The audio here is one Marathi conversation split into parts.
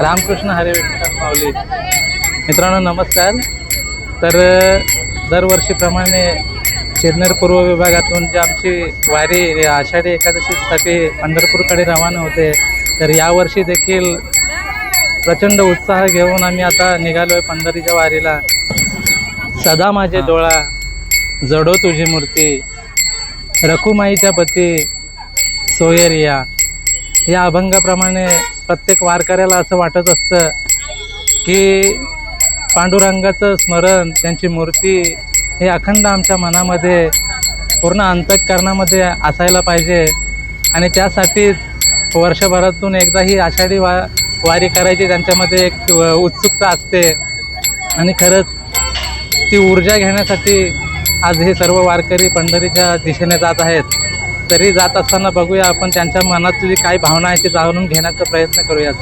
रामकृष्ण हरे विठ्ठल माऊली मित्रांनो नमस्कार. तर दरवर्षीप्रमाणे शिरनेर पूर्व विभागातून जी आमची वारी आषाढी एकादशीसाठी पंढरपूरकडे रवाना होते तर यावर्षी देखील प्रचंड उत्साह घेऊन आम्ही आता निघालो आहे पंढरीच्या वारीला. सदा माझे डोळा जडो तुझी मूर्ती रखुमाईच्या पती सोयरिया. या अभंगाप्रमाणे प्रत्येक वारकऱ्याला असं वाटत असतं की पांडुरंगाचं स्मरण त्यांची मूर्ती हे अखंड आमच्या मनामध्ये पूर्ण अंतकरणामध्ये असायला पाहिजे. आणि त्यासाठीच वर्षभरातून एकदा ही आषाढी वा वारी करायची त्यांच्यामध्ये एक उत्सुकता असते. आणि खरंच ती ऊर्जा घेण्यासाठी आज हे सर्व वारकरी पंढरीच्या दिशेने जात आहेत. तरी जात असताना बघूया आपण त्यांच्या मनातली काय भावना आहे ती जाणून घेण्याचा प्रयत्न करूयात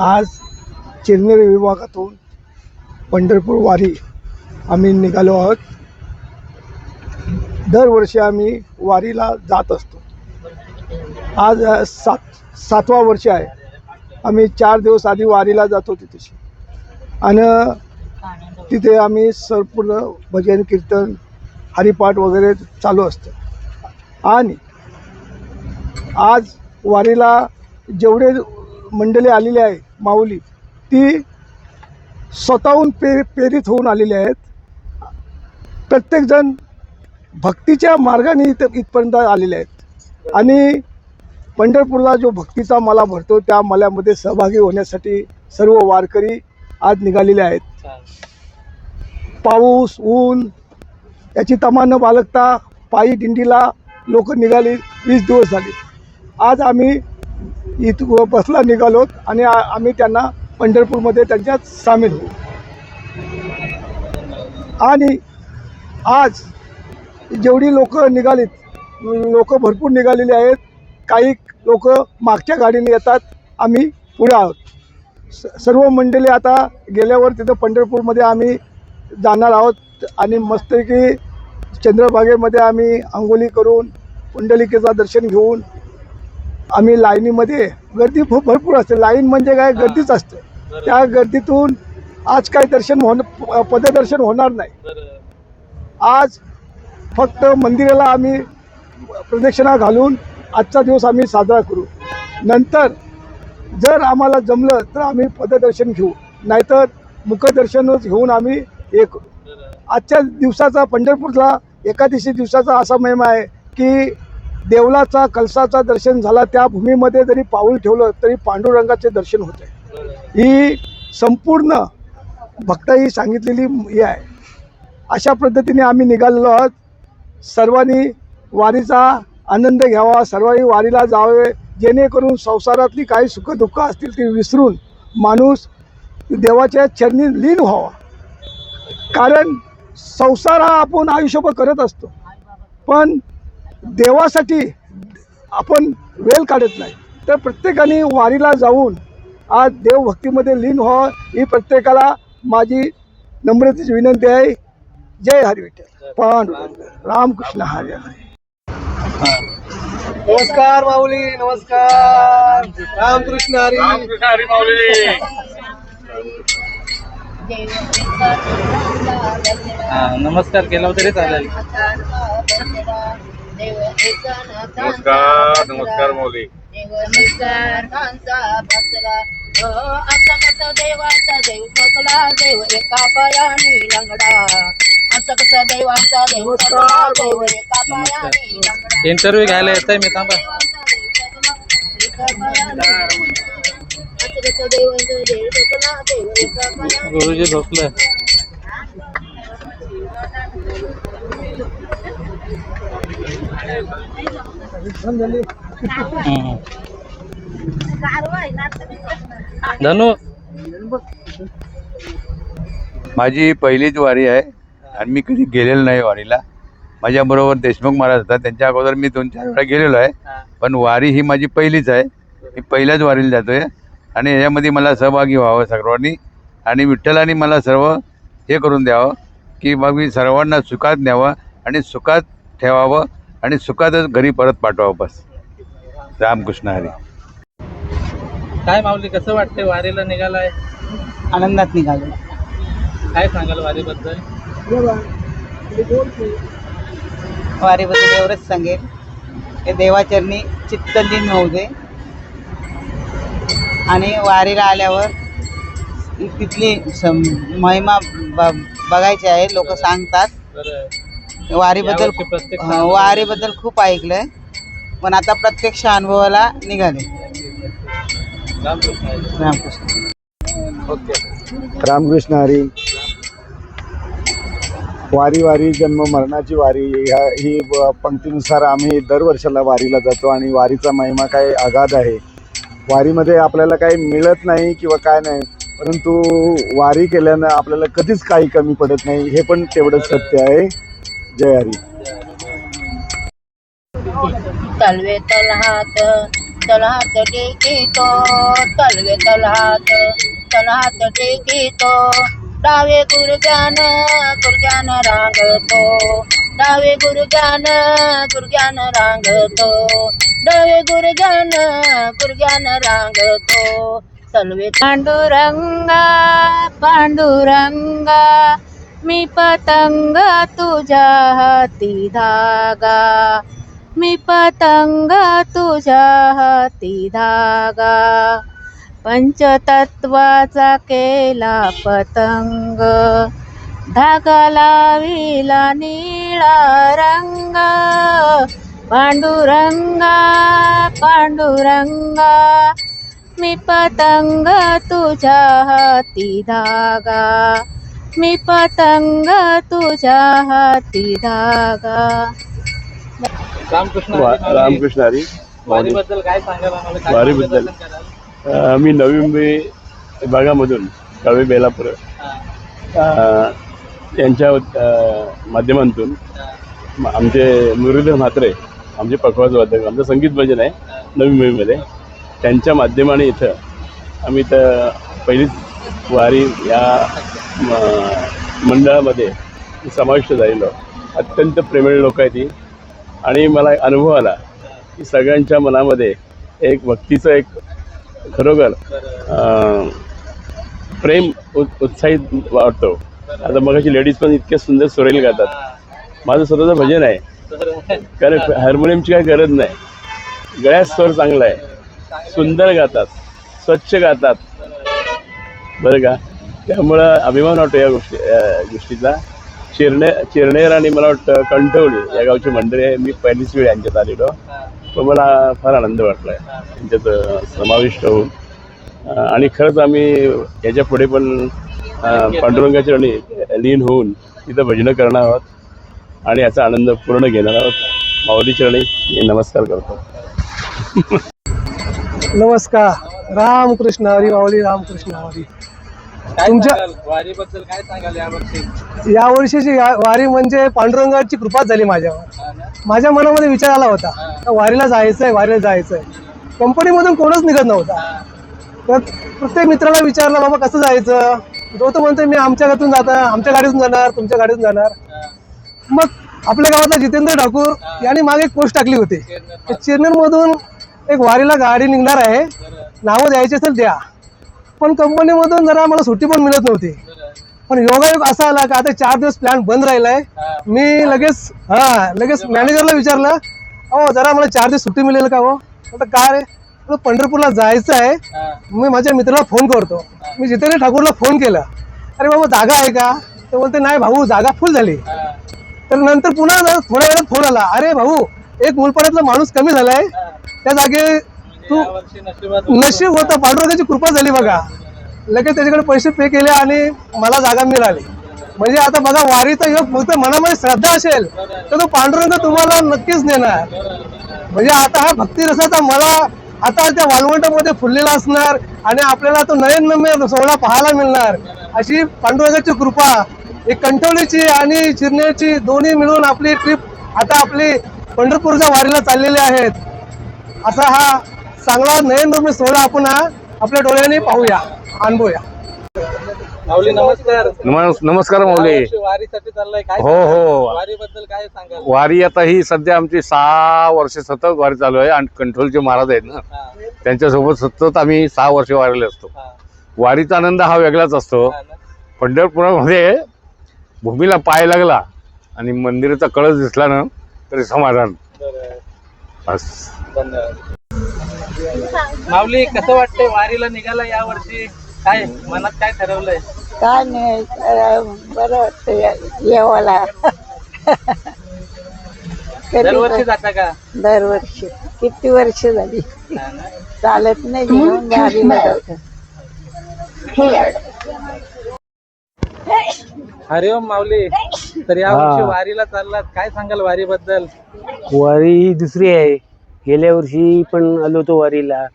आज चिरनेर विभागातून पंढरपूर वारी आम्ही निघालो आहोत. दरवर्षी आम्ही वारीला जात असतो. आज सात सातवा वर्ष आहे. आम्ही चार दिवस आधी वारीला जातो तिथेशी. आणि तिथे आम्ही संपूर्ण भजन कीर्तन हरिपाठ वगैरे चालू असतं. आणि आज वारीला जेवढे मंडळी आलेली आहे माऊली. ती स्वतःहून पे प्रेरित होऊन आलेली आहेत. प्रत्येकजण भक्तीच्या मार्गाने इथं इथपर्यंत आलेले आहेत. आणि पंढरपूरला जो भक्तीचा मला भरतो त्या मल्यामध्ये सहभागी होण्यासाठी सर्व वारकरी आज निघालेले आहेत. पाऊस ऊन याची तमा न बालकता पायी दिंडीला लोक निघाली वीस दिवस झाले. आज आम्ही इथं बसला निघालो आणि आम्ही त्यांना पंढरपूरमध्ये त्यांच्यात सामील होऊ. आणि आज जेवढी लोक निघालीत लोक भरपूर निघालेली आहेत काही लोक मागच्या गाडीने येतात आम्ही पुढे आहोत. स सर्व मंडळी आता गेल्यावर तिथं पंढरपूरमध्ये आम्ही जाणार आहोत आणि मस्तपैकी चंद्रभागेमध्ये आम्ही अंगोली करून पुंडलिकेचं दर्शन घेऊन आम्ही लाईनीमध्ये गर्दी भरपूर असते. लाईन म्हणजे काय? गर्दीच असते. त्या गर्दीतून आज काय दर्शन होणं पददर्शन होणार नाही. आज फक्त मंदिराला आम्ही प्रदक्षिणा घालून आजचा दिवस आम्ही साजरा करू. नंतर जर आम्हाला जमलं तर आम्ही पददर्शन घेऊ. नाहीतर मुखदर्शनच घेऊन आम्ही हे करू. आजच्या दिवसाचा पंढरपूरला एकादशी दिवसाचा असा महिमा आहे की देवलाचा कलसाचा दर्शन झाला त्या भूमीमध्ये जरी पाऊल ठेवलं तरी पांडुरंगाचे दर्शन होते. ही संपूर्ण भक्ताई सांगितलेली हे आहे. अशा पद्धतीने आम्ही निघालेलो आहोत. सर्वांनी वारीचा आनंद घ्यावा सर्वांनी वारीला जावे जेणेकरून संसारातली काही सुखदुःख असतील ती विसरून माणूस देवाच्या चरणी लीन व्हावा. कारण संसार हा आपण आयुष्यभर करत असतो. पण देवासाठी आपण वेळ काढत नाही. तर प्रत्येकाने वारीला जाऊन आज देवभक्तीमध्ये लीन व्हावं ही प्रत्येकाला माझी नम्रतेची विनंती आहे. जय हरी विठ्ठल पांडुरंग. रामकृष्ण हरी हरी. नमस्कार माऊली नमस्कार. रामकृष्ण हरी. हा, नमस्कार. केला तरी चालेल. नमस्कार नमस्कार मौली. नमस्कार कसा देवाचा लंगडा. कसा देवाचा इंटरव्ह्यू घ्यायला येत आहे मी थांबा. गुरुजी झोपले. धनु. माझी पहिलीच वारी आहे आणि मी कधी गेलेलो नाही वारीला. माझ्याबरोबर देशमुख महाराज होता. त्यांच्या अगोदर मी दोन चार वेळा गेलेलो आहे. पण वारी ही माझी पहिलीच आहे. मी पहिल्याच वारीला जातोय. आणि ह्याच्यामध्ये मला सहभागी व्हावं सर्वांनी आणि विठ्ठलाने मला सर्व हे करून द्यावं की मग मी सर्वांना सुखात न्यावं आणि सुखात ठेवावं. आणि सुखातच घरी परत पाठवावं बस. रामकृष्ण हरी. काय माऊली कसं वाटते वारीला निघालाय? आनंदात निघालो. काय सांगाल वारीबद्दल? वारीबद्दल एवढंच सांगेल. की देवाचरणी चित्तलीन होऊ दे. आणि वारीला आल्यावर तिथली सम- महिमा ब बघायची आहे. लोक सांगतात. तर वारीबद्दल यावर्षी हा, वारीबद्दल खूप ऐकलंय. पण आता प्रत्यक्ष अनुभवाला निघाले. रामकृष्ण. हरी. रामकृष्ण ओके. रामकृष्ण हरी. वारी वारी जन्म मरणाची वारी ह्या ही पंक्तीनुसार आम्ही दरवर्षाला वारीला जातो आणि वारीचा महिमा काय आगाध आहे. वारीमध्ये आपल्याला काही मिळत नाही किंवा काय नाही परंतु वारी केल्यानं आपल्याला कधीच काही कमी पडत नाही हे पण तेवढंच सत्य आहे. जय हरी. तलवे तलहात तलहात टेकितो तलवे तलहात तलहात टेकितो. डावे गुरुजान गुरजान रांगतो. डावे गुरजान गुरजान रांगतो. डावे गुरजान गुरजान रांगतो. तलवे पांडुरंगा पांडुरंगा मी पतंग तुझ्या हाती धागा. मी पतंग तुझ्या हाती धागा. पंचतत्वाचा केला पतंग. धागा लाविला निळा रंग. पांडुरंगा पांडुरंगा. मी पतंग तुझ्या हाती धागा. मी पतंग तुझ्या हाती धागा रामकृष्ण हरी, वा-. रामकृष्ण हरी. वारीबद्दल काय सांगाल आम्हाला? काय वारीबद्दल? मार्गदर्शन कराल? अ, मी नवी मुंबई विभागामधून कवी बेलापूर. हा, अ, यांच्या अ, माध्यमातून म- आमचे मुरलीधर म्हात्रे आमचे पखवाज वादक आमचं संगीत भजन आहे नवी मुंबईमध्ये. त्यांच्या माध्यमाने इथं आम्ही इथं पहिलीच वारी या मंडळामध्ये समाविष्ट झालेलो. अत्यंत प्रेमळ लोक आहेत ती आणि मला एक अनुभव आला की सगळ्यांच्या मनामध्ये एक भक्तीचं एक खरोखर प्रेम उत् उत्साहित वाटतो. आता मगाची लेडीज पण इतक्या सुंदर सुरेल गातात. माझं स्वतःचं भजन आहे. कारण हार्मोनियमची काही गरज नाही. गळ्यात स्वर चांगला आहे. सुंदर गातात. स्वच्छ गातात. बरं का? त्यामुळं अभिमान वाटतो या गोष्टी या गोष्टीचा. चिरणे चिरणेर आणि मला वाटतं कंठवली या गावची मंडळी आहे. मी पहिलीच वेळ यांच्यात आलेलो. तो मला फार आनंद वाटला आहे त्यांच्यात समाविष्ट होऊन. आणि खरंच आम्ही याच्यापुढे पण अं, पांडुरंगाच्या आणि लीन होऊन तिथं भजनं करणार आहोत. आणि याचा आनंद पूर्ण घेणार आहोत. माऊली चरणी मी नमस्कार करतो. नमस्कार. रामकृष्ण हरी माऊली रामकृष्ण हरी. तुमच्या- वारीबद्दल काय सांगाल यावर्षी? या वर्षीची वारी म्हणजे पांडुरंगाची कृपाच झाली माझ्यावर? माझ्या मनामध्ये विचार आला होता. का वारीला जायचंय वारीला जायचंय. कंपनीमधून कोणच निघत नव्हता. तर प्रत्येक मित्राला विचारलं बाबा कसं जायचं? तो तर म्हणतोय मी आमच्या घरातून जाता आमच्या गाडीतून जाणार तुमच्या गाडीतून जाणार. मग आपल्या गावातला जितेंद्र ठाकूर यांनी मागे एक पोस्ट टाकली होती. चिरनेर मधून एक वारीला गाडी निघणार आहे. नावं द्यायची असेल द्या. पण कंपनीमधून जरा मला सुट्टी पण मिळत नव्हती. पण योगायोग असा आला का आता चार दिवस प्लॅन बंद राहिलाय. मी लगेच हा लगेच मॅनेजरला विचारलं अहो जरा मला चार दिवस सुट्टी मिळेल का हो? म्हटलं काय रे? पंढरपूरला जायचं आहे. मी माझ्या मित्राला फोन करतो. मी जितेंद्र ठाकूरला फोन केला. अरे बाबा जागा आहे का? ते बोलते नाही भाऊ जागा फुल झाली. तर नंतर पुन्हा जरा थोड्या वेळात फोन आला. अरे भाऊ एक मुलपाड्यातला माणूस कमी झालाय. त्या जागे तू नशीब होतं पांडुरंगाची कृपा झाली बघा. लगेच त्याच्याकडे पैसे पे केले आणि मला जागा मिळाली. म्हणजे आता बघा वारीचा योग फक्त मनामध्ये श्रद्धा असेल तर तो पांडुरंग तुम्हाला नक्कीच नेणार म्हणजे आता हा भक्ती रसाचा मला आता त्या वालवंटामध्ये फुललेला असणार आणि आपल्याला तो नयनरम्य सोहळा पाहायला मिळणार. अशी पांडुरंगाची कृपा एक कंठवलीची आणि चिरण्याची दोन्ही मिळून आपली ट्रिप आता आपली पंढरपूरच्या वारीला चाललेली आहेत. असा हा चांगला नयनरम्य सोहळा आपण हा आपल्या डोळ्याने पाहूया अनुभवूया. माऊली नमस्कार. नमस् नमस्कार माऊली. यावर्षी वारीसाठी चाललाय? काय हो? हो. वारीबद्दल काय सांगाल? वारी आता ही सध्या आमची सहा वर्ष सतत वारी चालू आहे आणि कंट्रोलचे महाराज आहेत ना. हा, त्यांच्यासोबत सतत आम्ही सहा वर्ष वारीले असतो. हा, वारीचा आनंद हा वेगळाच असतो. हा ना? पंढरपुरामध्ये भूमीला पाय लागला आणि मंदिराचा कळस दिसला ना तरी समाधान. बरं. बस. धन्यवाद. माऊली कसं वाटतंय वारीला निघाला या वर्षी काय मनात काय ठरवलंय? काय नाही बरं वाटतं येवाला. दरवर्षी जाता का? दरवर्षी. किती वर्ष झाली? चालत नाही म्हणून गाडीला जातो हरिओम माऊली. तर या वर्षी वारीला चाललात. काय सांगाल वारीबद्दल? वारी ही दुसरी आहे. गेल्या वर्षी पण आलो होतो वारीला.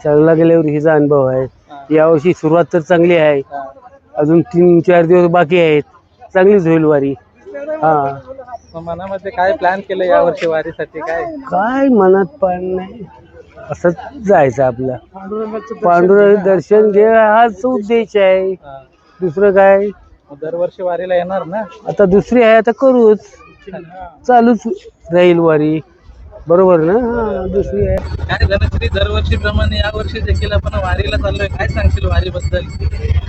चांगला गेल्या वर्षीचा अनुभव आहे. यावर्षी सुरुवात तर चांगली आहे. अजून तीन चार दिवस बाकी आहेत. चांगलीच होईल वारी. हा. मग मनामध्ये काय प्लॅन केलं या वर्षी वारीसाठी? काय? काय मनात पण नाही. असंच जायचं आपलं. पांडुरंग दर्शन घे हाच उद्देश आहे. दुसरं काय? दरवर्षी वारीला येणार ना? आता दुसरी आहे आता करूच. चालूच राहील वारी. बरोबर ना? हा दुसरी आहे. काय धनश्री दरवर्षी प्रमाणे या वर्षी देखील आपण वारीला चाललोय. काय सांगशील वारीबद्दल?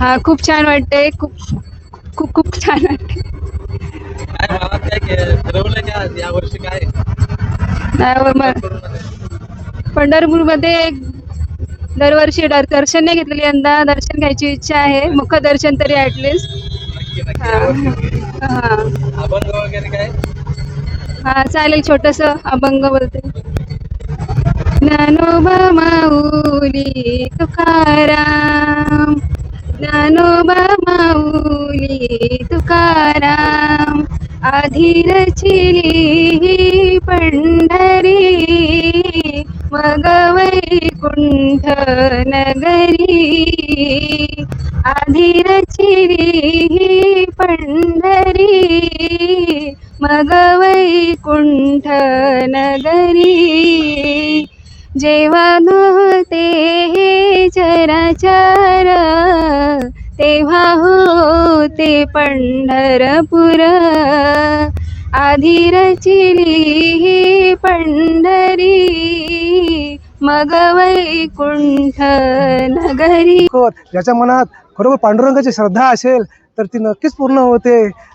हा खूप छान वाटतंय. खूप खूप खूप छान वाटतंय. काय मनात काय के- या वर्षी काय? नाही, म- पंढरपूरमध्ये दरवर्षी दर- दर्शन नाही घेतलेलं. यंदा दर्शन घ्यायची इच्छा आहे. मुख दर्शन तरी ऍटलिस्ट नक्की नक्की. या वर्षी. अभंग वगैरे काय? हा चालेल छोटस अभंग बोलते. ज्ञानोबा माऊली तुकाराम. ज्ञानोबा माऊली तुकाराम. आधीरचिली पंढरी मग वैकुंठ नगरी. आधीरचिली पंढरी मग वैकुंठ नगरी जेव्हा नव्हते हे चराचर तेव्हा होते पंढरपूर. आधी रचिली ही पंढरी मग वैकुंठ नगरी कर ज्याच्या मनात खरोखर पांडुरंगाची श्रद्धा असेल तर ती नक्कीच पूर्ण होते.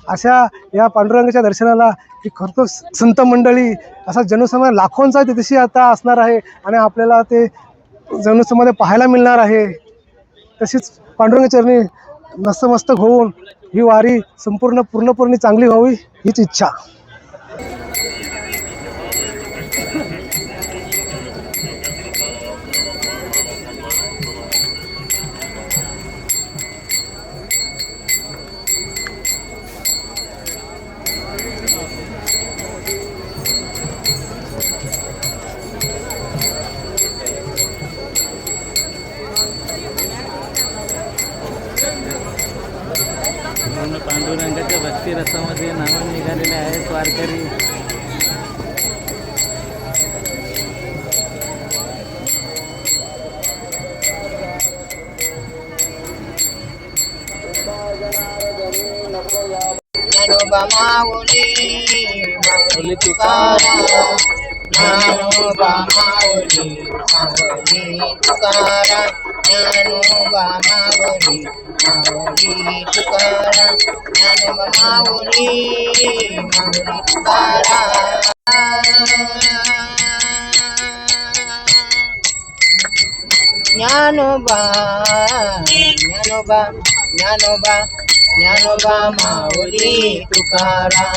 अशा या पांडुरंगाच्या दर्शनाला की खरोखर संत मंडळी असा जनसमाज लाखोंचा तिथेशी आता असणार आहे आणि आपल्याला ते जनसमाज पाहायला मिळणार आहे. तशीच पांडुरंगाचरणी नस्तमस्तक होऊन ही वारी संपूर्ण पूर्णपूर्णी चांगली व्हावी हीच इच्छा. पूर्ण पांडुरंगाच्या भक्ती रसामध्ये नावं निघालेले आहेत वारकरी. ज्ञानोबा माऊली माऊली तुकाराम ज्ञानोबा माऊली माऊली तुकाराम ज्ञानोबा माऊली माऊली तुकाराम ज्ञानोबा माऊली माऊली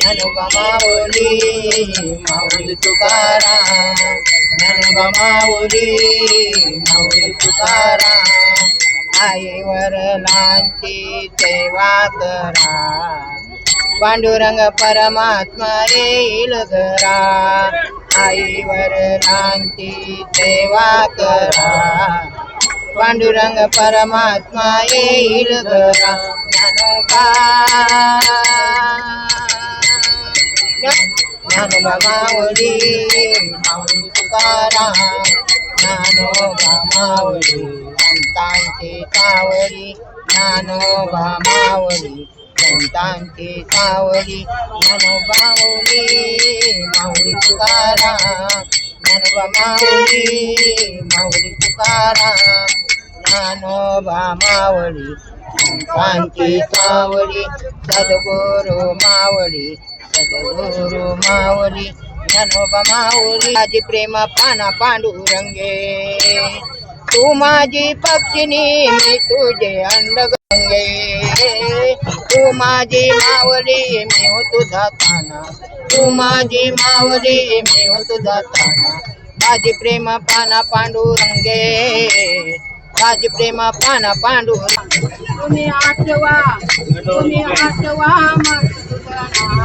तुकाराम ज्ञानोबा ज्ञानोबा ज्ञानोबा ज्ञानोबा माऊली तुकाराम ज्ञानोबा माऊली माऊली तुकाराम ज्ञानोबा माऊली माऊली तुकाराम आई वडिलांची सेवा करा पांडुरंग परमात्मा येईल घरा आई वडिलांची सेवा करा पांडुरंग परमात्मा येईल घरा ज्ञानोबा ज्ञानोबा माऊली माऊली तुकाराम ज्ञानोबा माऊली संतांची सावली ज्ञानोबा माऊली संतांची सावली ज्ञानोबा माऊली माऊली तुकाराम ज्ञानोबा माऊली माऊली तुकाराम ज्ञानोबा मावळी संतांची सावळी सद्गुरु मावळी सद्गुरु मावळी ज्ञानोबा माऊली माझी प्रेम पाना पांडुरंगे. तू माझी पक्षिणी मी तुझे अंडगंगे. तू माझी मावली मी हो तुझा ताना तू माझी मावली मी हो तुझा ताना माझी प्रेम पाना पांडुरंगे. माझी प्रेम पाना पांडुरंगे. तुम्ही आठवा तुम्ही आठवा मग तुम्ही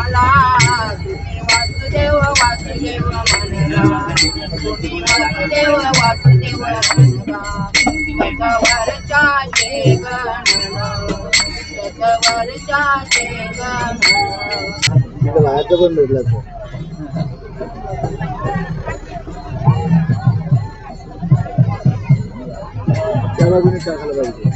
वासुदेव वासुदेव म्हणला. तुम्ही वासुदेव वासुदेव म्हणला. त्याच्यावरच्या शेगण त्याच्यावरच्या शेगण त्याला तुम्ही टाकायला पाहिजे.